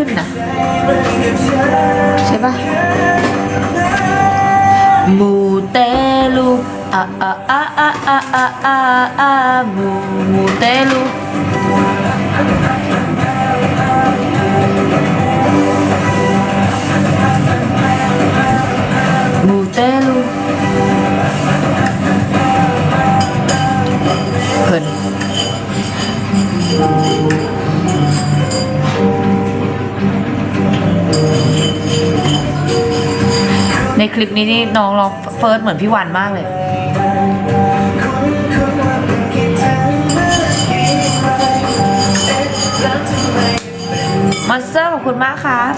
ขึ้นนะใช่ปะมูเตลูอะอะอะอะอะอะอะอะมูมูเตลูมูเตลูเพลิน คลิปนี้นี่น้องร้องเฟิร์สเหมือนพี่วันมากเลย มอนสเตอร์ขอบคุณมากครับ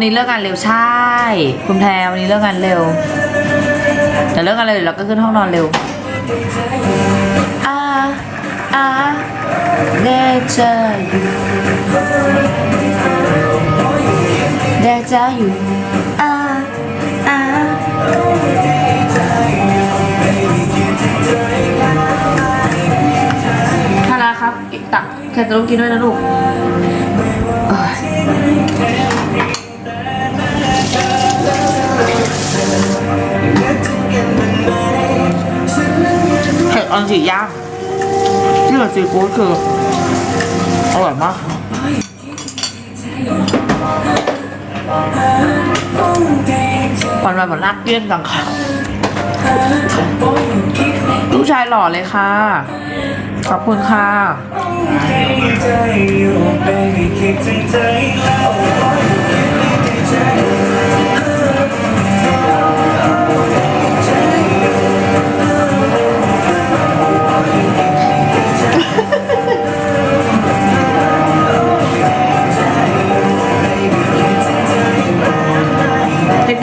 วันนี้เลิกงานเร็วใช่ คุณแพรวันนี้เลิกงานเร็ว แต่เลิกงานเร็วเดี๋ยวเราก็ขึ้นห้องนอนเร็วอ่าอ่าได้เจออยู่ได้เจออยู่อ่าอ่าทาราครับตักแคทาลูกกินด้วยนะลูก อ้ยเอนจีย่างที่เหลือซีฟู้ดคืออร่อยมากวันวันเหมือนลากเกี้ยนจังค่ะลูกชายหล่อเลยค่ะ ขอบคุณค่ะเด็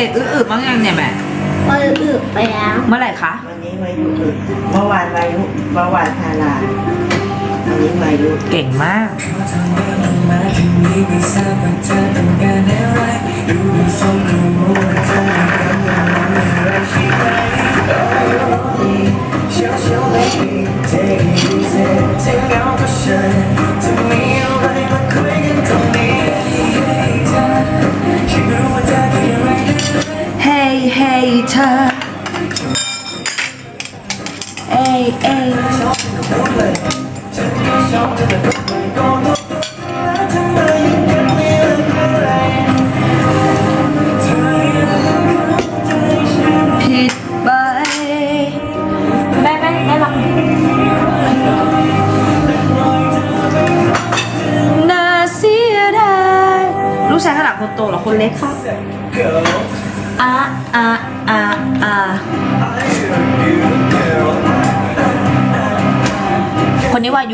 กอื้อๆมั้งยังเนี่ยแม่ก็อึไปแล้วเมื่อไหร่คะวันนี้มายุอึเมื่อวานมายุเมื่อวานทาราวันนี้มายุเก่งมากเ hater. Hey, hey.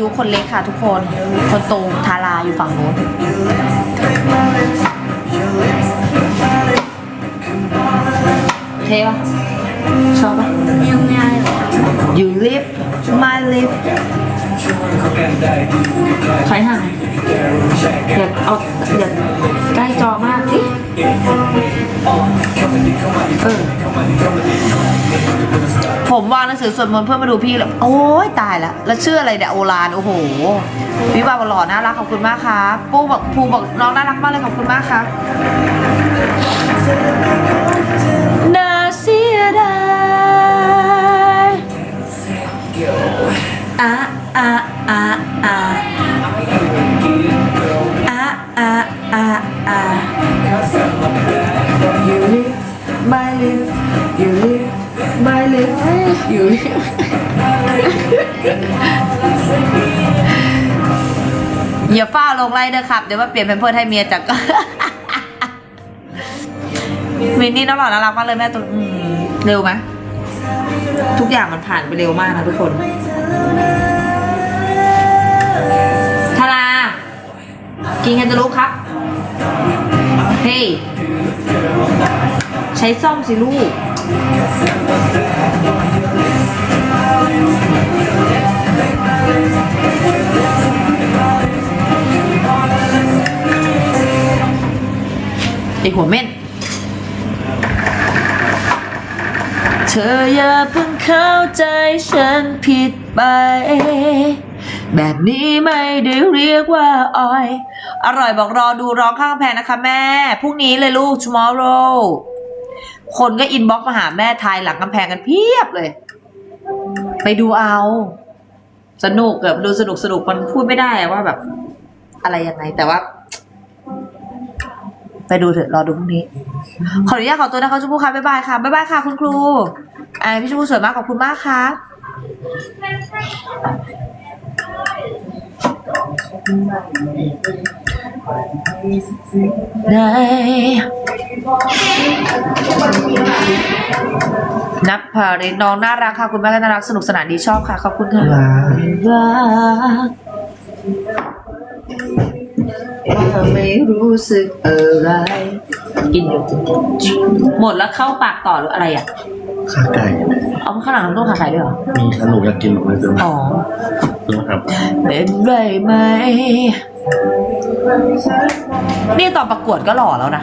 ยุคนเล็กค่ะทุกคน คนโตทาราอยู่ฝั่งโน้นเท่ปะชอบปะยังไงเหรอ You live my life ใครห่างอย่าเอาอย่าใกล้จอมากสิ เออผมวางหนังสือสวดมนต์เพื่อมาดูพี่แล้วโอ้ยตายละแล้วชื่ออะไรเนี่ยโอรานโอ้โหวิวาบหล่อน่ารักขอบคุณมากครับปูบอกภูบอกน้องน่ารักมากเลยขอบคุณมากครับน่าเสียดายอะอะอะอะอะ อย่าฝ้าลงไล่เด้อครับ เดี๋ยวมาเปลี่ยนเป็นเพื่อนให้เมียจากมินนี่น้องหล่อน่ารักมากเลยแม่ตัวอืมเร็วไหมทุกอย่างมันผ่านไปเร็วมากนะทุกคนทารากินแคนตาลูปครับ เฮ้ใช้ซ่อมสิลูก ไอหัวเม่นเธออย่าเพิ่งเข้าใจฉันผิดไป แบบนี้ไม่ได้เรียกว่าออย อร่อยบอกรอดูร้องข้างกำแพงนะคะแม่ พรุ่งนี้เลยลูก tomorrow คนก็อินบ็อกมาหาแม่ทายหลังกำแพงกันเพียบเลย ไปดูเอา สนุกแบบดูสนุกสนุกมันพูดไม่ได้ว่าแบบ อะไรยังไงแต่ว่า ไปดูเถอะรอดูพรุ่งนี้ ขออนุญาตขอตัวนะคะชมพู่ค่ะบ๊ายบายค่ะบ๊ายบายค่ะ คุณครูอ่าพี่ชมพู่สวยมากขอบคุณมากค่ะในนับพาริน้องน่ารักค่ะ คุณแม่ก็น่ารักสนุกสนานดีชอบค่ะ ขอบคุณค่ะรัก ว่าไม่รู้สึกอะไร กินอยู่หมดแล้วเข้าปากต่อหรืออะไรอะขาไก่เอาข้างหลังน้ำต้มขาไก่ด้วยเหรอมีขนมอยากกินหรือไม่ซื้อมาอ๋อซื้อมาครับเป็นไรไหมนี่ตอนประกวดก็หล่อแล้วนะ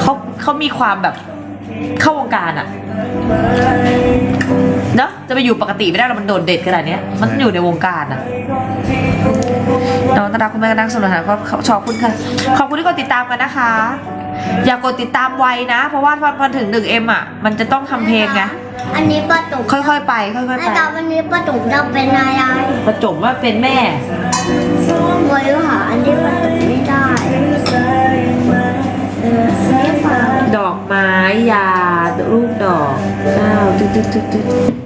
เขาเขามีความแบบเข้าวงการอะ เนอะจะไปอยู่ปกติไม่ได้หรอกมันโดดเด่นขนาดเนี้ย มันอยู่ในวงการอะน้องตาดาคุณแม่ก็นั่งสนุกสนานก็ขอบคุณค่ะ ขอบคุณที่กดติดตามกันนะคะ อย่ากดติดตามไวนะ เพราะว่าพอพอถึงหนึ่งเอ็มอะมันจะต้องทำเพลงไง อันนี้ประตุกค่อยๆไป ค่อยๆแม่ไปตาวันนี้ประตุกจะเป็นอะไรประจบว่าเป็นแม่มวยหาอันนี้ประตุกไม่ได้เออไม่เปล่าดอกไม้ยาลูกดอกอ้าวตึ๊ดตึ๊ดตึ๊ดตึ๊ดอาม่าอั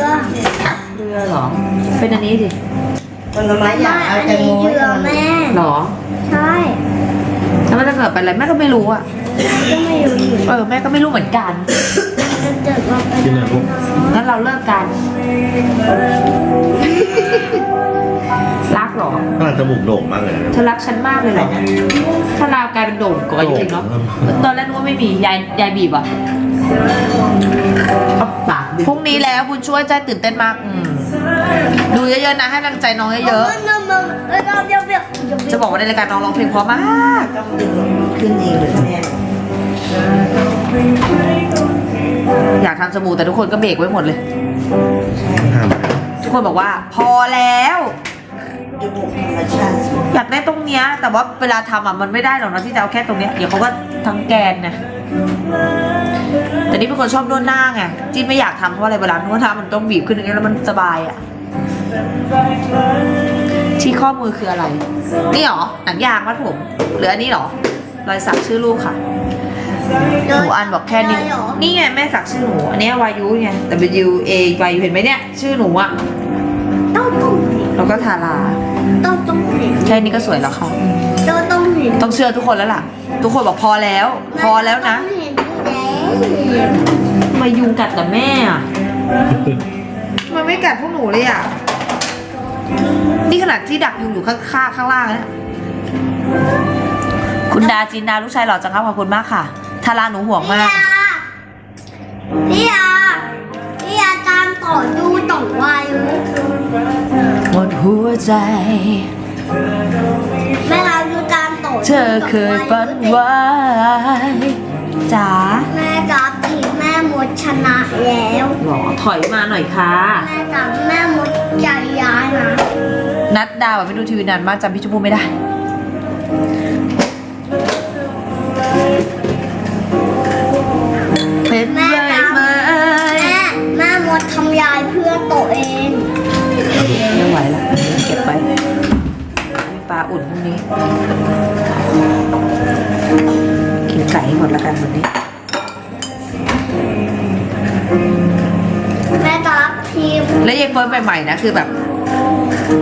นนี้เรือเรือเหรอ เป็นอันนี้สิผลไม้อยาไม่กเอาอันแตงนี้โมเรือแม่ หรอ ใช่แล้วมันจะเกิดเป็นอะไรแม่ก็ไม่รู้อะ ก็ไม่รู้อยู่เออแม่ก็ไม่รู้เหมือนกัน จะเกิดมาเป็นกินเลยลูก งั้นเราเลิกกัน รักเหรอขนาดจมูกโด่งมากเลยนะเธอรักฉันมากเลยเหรอ ถ้าเรากลายเป็นโด่งกว่าจริงๆเนาะ ตอนแรกนึกว่าไม่มี ยายยายบีบอะ ปากดิพรุ่งนี้แล้วบุญช่วยใจตื่นเต้นมากอืมดูเยอะๆนะให้กำลังใจน้องเยอะๆจะบอกว่าในรายการน้องร้องเพลงเพราะมากต้องดึงขึ้นเองเลยแม่อยากทำสบู่แต่ทุกคนก็เบรกไว้หมดเลย ห้ามทุกคนบอกว่า พอแล้ว จมูกธรรมชาติสวยอยากได้ตรงเนี้ย แต่ว่าเวลาทำอะมันไม่ได้หรอกนะที่จะเอาแค่ตรงเนี้ยเดี๋ยวเขาก็ทั้งแกนนะ แต่นี่เป็นคนชอบนวดหน้าไงจีนไม่อยากทำเพราะอะไรเวลานวดหน้ามันต้องบีบขึ้นอย่างเงี้ยแล้วมันสบายอะที่ข้อมือคืออะไร นี่หรอหนังยางมัดผมหรืออันนี้หรอรอยสักชื่อลูกค่ะหนูอันบอกแค่นี้ได้เหรอนี่ไงแม่สักชื่อหนู อันเนี้ยวายุไง W A Y U เห็นไหมเนี่ย ชื่อหนูอะต้องต้องเห็นแล้วก็ทาราต้องต้องเห็นแค่นี้ก็สวยแล้วค่ะต้องต้องเห็นต้องเชื่อทุกคนแล้วล่ะ ทุกคนบอกพอแล้ว พอแล้วนะ ทำไมายุงกัดแต่แม่อะมันไม่กัดพวกหนูเลยอะ นี่ขนาดที่ดักยุงอยู่ข้างข้างข้างล่างนะคุณดาจินดาลูกชายหล่อจังครับขอบคุณมากค่ะทาราหนูห่วงมาก พี่ยาพี่ยาตามต่อดูต่อวายุหมดหัวใจ แม่เราดูตามต่อเธอเคยฝันไว้ จ๋าแม่กับทีมแม่มดชนะแล้วหรอถอยมาหน่อยค่ะแม่กับแม่มดใจย้ายนะนัดดาวอะไม่ดูทีวีนานมากจำพี่ชมพู่ไม่ได้เป็นไรไหมแม่แม่มดทำยายเพื่อตัวเองไม่ไหวแล้วเก็บไว้มีปลาอุ่นพรุ่งนี้กิน ไก่ให้หมดแล้วกันวันนี้ แม่กับทีมแล้วยายเฟิร์นใหม่ๆนะคือแบบ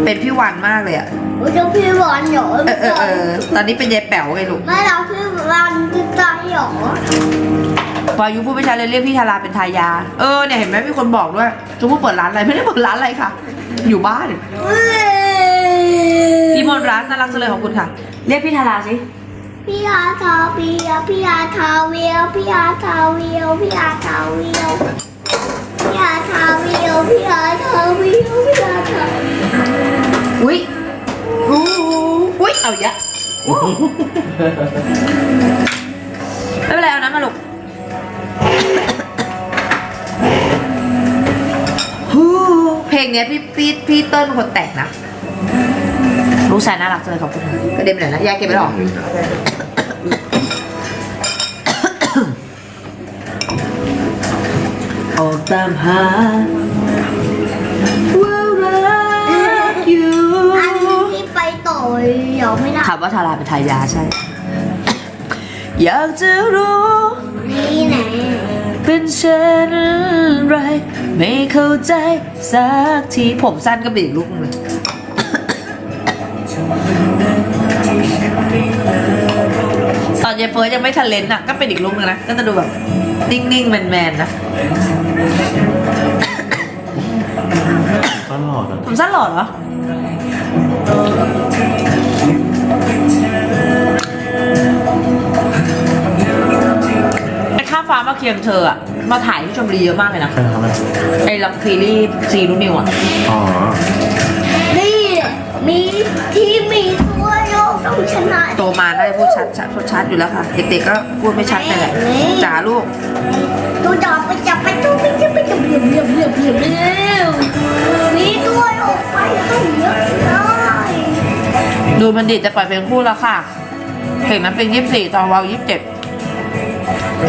เป็นพี่วันมากเลยอะอุจพี่หวานเหรอเออเออเออตอนนี้เป็นยายแป๋วไงลูกแม่เราพี่หวานคือใจเหรอวายุพูดไม่ชัดเลยเรียกพี่ทาราเป็นทายา เออเนี่ยเห็นไหมมีคนบอกด้วยชมพู่เปิดร้านอะไรไม่ได้เปิดร้านอะไรค่ะ อยู่บ้านเว้ยพี่มนรักน่ารักจังเลยขอบคุณค่ะ เรียกพี่ทาราสิ พี่อาทาเวียวพี่อาทาเวียวพี่อาทาเวียวพี่อาทาเวียวพี่อาทาเวียวพี่อาทาเวียวพี่อาทาเวียวอุ้ยอู้อุ้ยเอาอีกแล้ไม่เป็นไรเอาน้ำมาลูกฮู้เพลงเนี้ยพี่พี่พี่เติ้ลเป็นคนแต่งนะลูกชายน่ารักจังเลยขอบคุณค่ะกระเด็นไปไหนนะยายเก็บไปหรอ ออกตามหาว่ารักอยู่อันนี้ไปต่อเดี๋ยวไม่ได้คำว่าทาราเป็นทายาใช่ อยากจะรู้ นี่ไหนเป็นเช่นไร ไม่เข้าใจสักที ผมสั้นก็เป็นอีกลุกหนึงเลย นเยเฟิร์สยังไม่ทันเลนน่ะ ก็เป็นอีกลุกหนึงนะ ก็จะดูแบบ นิ่งๆ แมนๆ นะตลอดอะผมสั้นหล่อเหรอ ไอ้ข้ามฟ้ามาเคียงเธออะมาถ่ายที่ชมบุรีเยอะมากเลยนะ ใช่ครับแม่ไอ้ลังคีรีซีนูนิวอะอ๋อ นี่มีที่มีตัวโยกต้องชนะ โตมาได้พูดชัดชัดพูดชัดอยู่แล้วค่ะ เด็กๆก็พูดไม่ชัดนั่นแหละจ๋าลูกตัวจับไปจับไปตัวไปจับไปจับเหลี่ยมเหลี่ยมเหลี่ยมเหลี่ยมเร็วมีตัวโยกไปให้เยอะเลยดูมันดิจะปล่อยเพลงคู่แล้วค่ะเพลงนั้นเป็นยี่สิบสี่ตอนวาวยี่สิบเจ็ด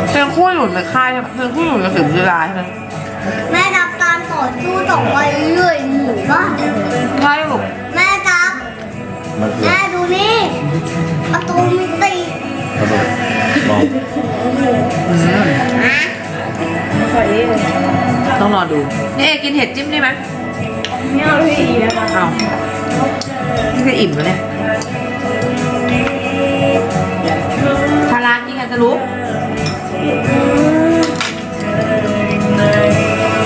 เพลงคู่อยู่ในค่ายใช่ไหมเพลงคู่อยู่ในถึงเวลาใช่ไหมแม่ดับการต่อสู้ต่อไปเรื่อยๆหมู่บ้านใช่ลูกแม่ดับมันคือแม่ดูนี่ ประตูมิติระเบิดลองต้องรอดูนี่เอกินเห็ดจิ้มได้ไหมไม่เอาพี่อีนะคะเอานี่ก็อิ่มแล้วเนี่ยทารากินกันจะรู้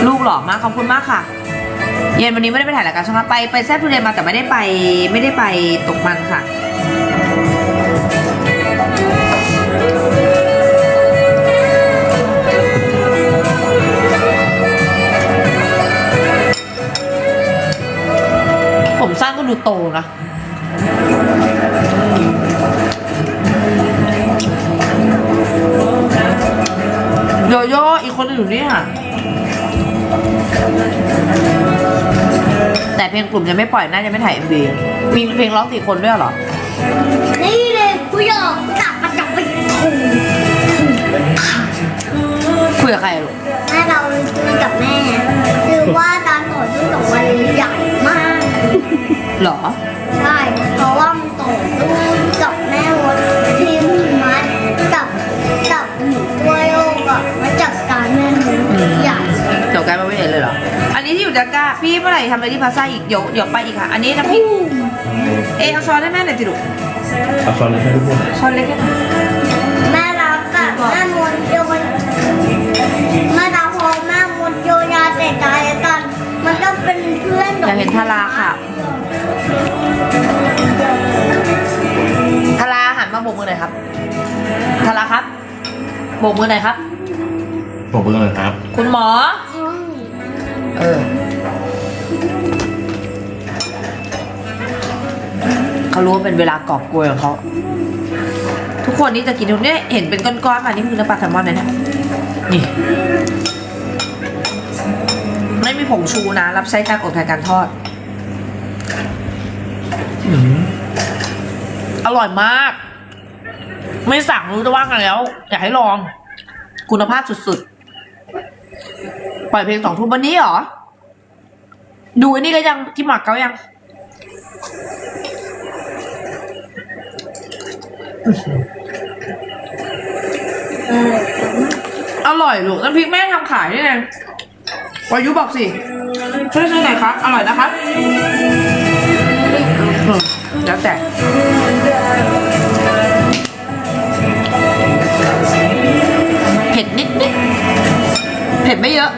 ลูกหล่อมากขอบคุณมากค่ะ เย็นวันนี้ไม่ได้ไปถ่ายรายการช่องครับไปไปแซ่บทุเรียนมาแต่ไม่ได้ไป ไม่ได้ไปตกมันค่ะ ผมสั้นก็ดูโตนะโยโย่อีกคนหนึงอยู่นี่ค่ะ แต่เพลงกลุ่มยังไม่ปล่อยน่าจะไม่ถ่าย MV มีเพลงร้องสี่คนด้วยเหรอ นี่เลยผู้หยอกจับมาจับไปถูคุยกับใครอะลูกแม่เราคุยกับแม่ คือว่าการต่อสู้ต่อวันใหญ่มากเหรอ ใช่ เพราะว่ามันต่อสู้กับแม่มดทีมมัดกับกับหมีตัวโยกอะมาจัดการแม่มดใหญ่เดี๋ยวกลายมาไม่เห็นเลยเหรอ อันนี้ที่อยู่ดาก้า พี่เมื่อไหร่ทำอะไรที่พาซ่าอีกเดี๋ยวเดี๋ยวไปอีกค่ะ อันนี้น้ำพริก เอะเอาช้อนให้แม่หน่อยสิลูกเอาช้อนเลยให้ทุกคนช้อนเล็กแค่ไหนอยแม่รักกับแม่มดโยนแม่รักพอแม่มดโยนยาแต่ตายกันมันก็ เป็นเพื่อนอยากเห็นทาราค่ะทาราหันมาโบกมือหน่อยครับทาราครับโบกมือหน่อยครับผมเพิ่งเลยครับ คุณหมอ เออเขารู้ว่าเป็นเวลากอบกลวยของเขาทุกคนนี่จะกินทุกเนี่ยเห็นเป็นก้อนๆมานี่คือน้ำปลาแซลมอนเลยเนี่ยนี่ ไม่มีผงชูนะ รับใช้การอบแทนการทอดอืมอร่อยมาก ไม่สั่งรู้จะว่ากันแล้ว อยากให้ลอง คุณภาพสุดๆ ปล่อยเพลงสองทุ่มวันนี้เหรอ ดูไอ้นี่ก็ยังที่หมักเขายังอร่อยลูกน้ำพริกแม่ทำขายนี่เอง วายุบอกสิช่วยซื้อหน่อยครับ อร่อยนะครับแล้วแต่เผ็ดนิดนิดเผ็ดไม่เยอะ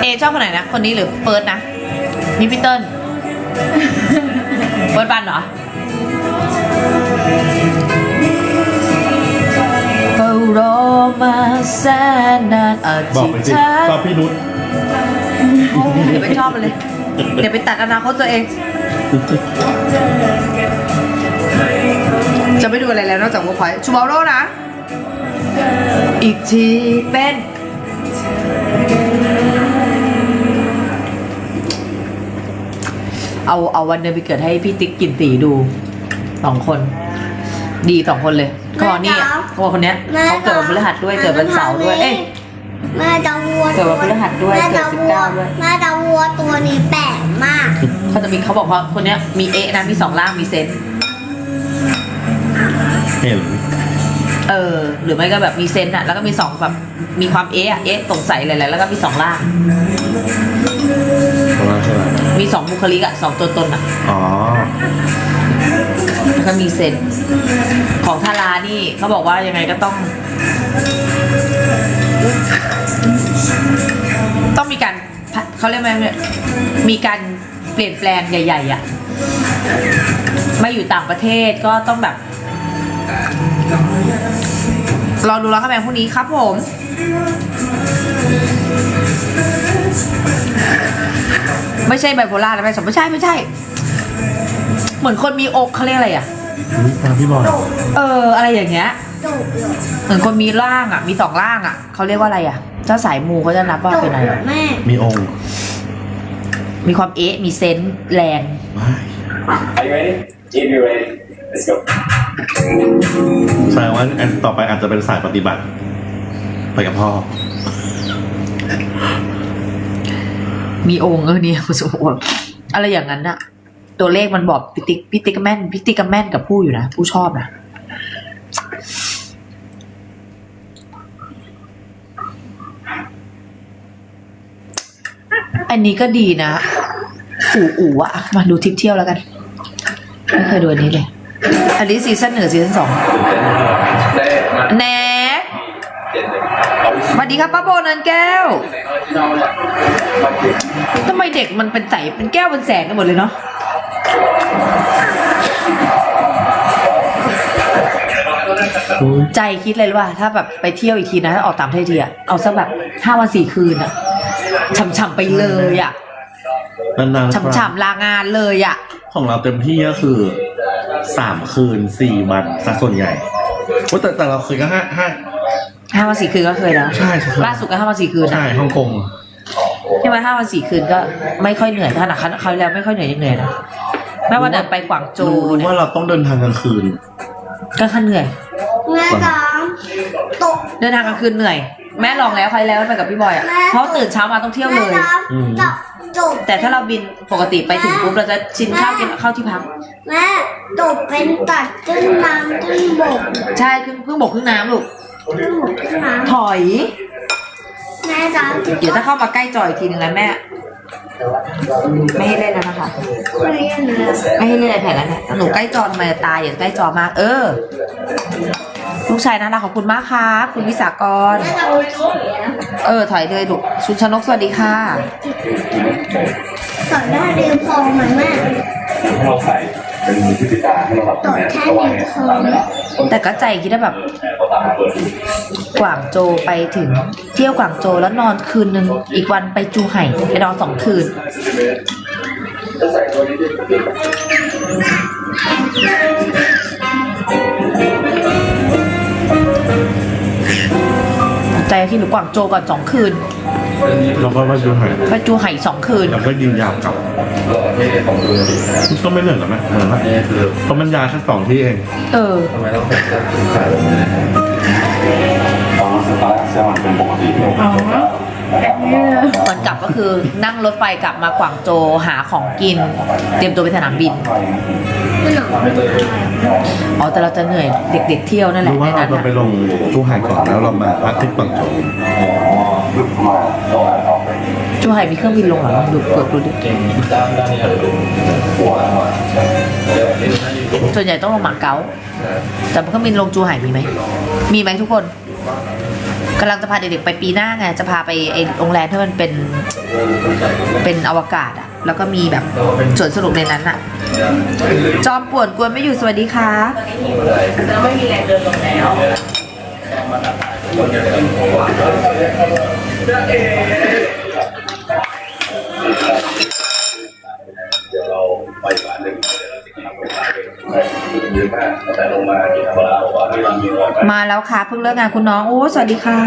เอชอบคนไหนนะ คนนี้หรือเฟิร์สนะนี่พี่เติ้ลเฟิร์สบันเหรอ มาแสนนานอาบอกทิไปตย์สิช้าชอบพี่นุชเดี๋ยวไปชอบมันเลย เดี๋ยวไปตัดอนาคตตัวเอง จะไม่ดูอะไรแล้วนอกจากวัวควายชูบอลโลนะ อีกทีเป็นเอาเอาวันเดือนปีเกิดให้พี่ติ๊กกินตีดูสองคน ดีสองคนเลย ก็นี่อะเขาบอกคนเนี้ยเขาเกิดวันพฤหัสด้วยเกิดวันเสาร์ด้วยเอ้ยแม่ตาวัวเกิดวันพฤหัสด้วยแม่เกิดตาสิบวัวเก้าด้วยแม่ตาวัวตัวนี้แปลกมาก เขาจะมีเขาบอกว่าคนเนี้ยมีเอะนะมีสองล่างมีเซนส์เห็นเออ หรือไม่ก็แบบมีเซนส์อะแล้วก็มีสองแบบมีความเอะอะเอะสงสัยอะไรๆแล้วก็มีสองล่าง เพราะว่าใช่ไหมมีสองบุคลิกอะสองตัวตนอะอ๋อแล้ว ก็มีเซนของทารานี่เขาบอกว่ายังไงก็ต้อง ต้องมีการเขาเรียกไหมเนี่ยมีการเปลี่ยนแปลงใหญ่ ๆอะไม่อยู่ต่างประเทศก็ต้องแบบรอดูแล้วค่ะแมงพรุ่งนี้ครับผมไม่ใช่ไบโพล่านะไม่ใช่ไม่ใช่ไม่ใช่ เหมือนคนมีอกเขาเรียกอะไรอะ อุ๊ยตามพี่บอลเออ อะไรอย่างเงี้ยจุกเลยเหมือนคนมีร่างอะ มีสองร่างอะ เขาเรียกว่าอะไรอะ ถ้าสายมูเขาจะนับว่าจุกเป็นอะไร แม่มีองค์มีความเอ๊ะ มีเซนส์แรง ว้าย Are you ready? If you're ready, let's go. แสดงว่าอันต่อไปอาจจะเป็นสายปฏิบัติ ไปกับพ่อ มีองค์เออเนี่ยคุณสมบูรณ์อะไรอย่างนั้นอะ ตัวเลขมันบอกพิติกพิติกแม่นพิติกแม่นกับผู้อยู่นะ ผู้ชอบนะอันนี้ก็ดีนะ อู่อู่อะมาดูทริปเที่ยวแล้วกัน ไม่เคยดูอันนี้เลย อันนี้ซีซั่นหนึ่งซีซั่นสองแน็กสวัสดีครับป้าโบนันแก้วทำไมเด็กมันเป็นใสเป็นแก้วเป็นแสงกันหมดเลยเนาะ ใจคิดเลยว่า ถ้าแบบไปเที่ยวอีกทีนะถ้าออกต่างประเทศทีอะเอาสักแบบห้าวันสี่คืนอะฉ่ำๆไปเลยอะนานๆฉ่ำๆลางานเลยอะของเราเต็มที่ก็คือสามคืนสี่วันสักส่วนใหญ่โอ้แต่แต่เราเคยก็ห้าห้าห้าวันสี่คืนก็เคยแล้วใช่ใช่ล่าสุดก็ห้าวันสี่คืนใช่อะฮ่องกงใช่ไหมห้าวันสี่คืนก็ไม่ค่อยเหนื่อยขนาดครั้งแล้วไม่ค่อยเหนื่อยยังเหนื่อยนะ แม้ว่าเดินไปกวางโจรู้วเนี่ยว่าเราต้องเดินทางกลางคืน ก็ค่อนเหนื่อย แม่จ๋าตก เดินทางกลางคืนเหนื่อย แม่ลองแล้วใครแล้วไปกับพี่บอยอะแม่ เพราะตื่นเช้ามาต้องเที่ยวเลยแม่จ๋าอืม ตกจุกแต่ถ้าเราบินปกติไปถึงปุ๊บเราจะชินข้าวกินข้าวที่พัก แม่ตกเป็นตัดขึ้นน้ำขึ้นบกใช่ขึ้นเพิ่งบกขึ้นน้ำลูกขึ้นบกขึ้นน้ถอยำแม่จ๋าเดี๋ยวถ้าเข้ามาใกล้จอยอีกทีนึงนะแม่ ไม่ให้เล่นแล้วนะคะ ไม่เล่นเลยไม่ให้เล่นอะไรแผลแล้วเนี่ยหนูใกล้จอทำไมจะตายอย่าใกล้จอมาก เออ ลูกชายน่ารักขอบคุณมากครับคุณวิสากร เออ ถอยเลยลูกชุนชนกสวัสดีค่ะสอนได้เรียนพอไหมแม่ เราใส่เป็นมือที่ติดตาให้เราแบบตกแค่เรียนพอแต่ก็ใจคิดว่าแบบเราตามเปิดกวางโจวไปถึงเที่ยวกวางโจวแล้วนอนคืนนึง อีกวันไปจูไห่ไปนอนสองคืนจะใส่ตัวนี้ ใจที่หนูกวางโจวก่อนสองคืนเราก็ว่าดูหายไปจูไห่สองคืน แล้วก็ยิงยาวกลับหล่อที่ของดูดิก็ไม่เหนื่อยหรอกไหมเหนื่อยไหมนี่คือเพราะมันยาแค่สองที่เองเออทำไมต้องเป็นสีขาวแบบนี้อ๋อสตาร์ทเซลล์เป็นปกติ อ๋อ วันกลับก็คือนั่งรถไฟกลับมากวางโจวหาของกิน เตรียมตัวไปสนามบินมันหนาวไม่เลยอ๋อแต่เราจะเหนื่อยเด็ก ๆ เที่ยวนั่นแหละรู้ในว่านั้นเราน่ะไปลงตู้หายก่อนแล้วเรามาพักที่ปังโจวอ๋อลุกมาต้องอ่านออกไปจูไห่มีเครื่องบินลงเหรอลองดูกดดูดิเก่งด้านด้านนี้หัวหัวเดี๋ยวนี้น่าจะส่วนใหญ่ต้องลงหมาเก๊าแต่เครื่องบินลงจูไห่มีไหมมีไหมทุกคน กำลังจะพาเด็กๆไปปีหน้าไงจะพาไปไอโรงแรมที่มันเป็นเป็นอวกาศอะแล้วก็มีแบบสวนสนุกในนั้นอะจอมป่วนกวนไม่อยู่สวัสดีค่ะไม่มีแรงเดินลงแล้วดี๋ยวเราไปบ้านหนึ่งเยอะ มาแล้วค่ะ เพิ่งเลิกงานคุณน้อง โอ้ สวัสดีค่ะ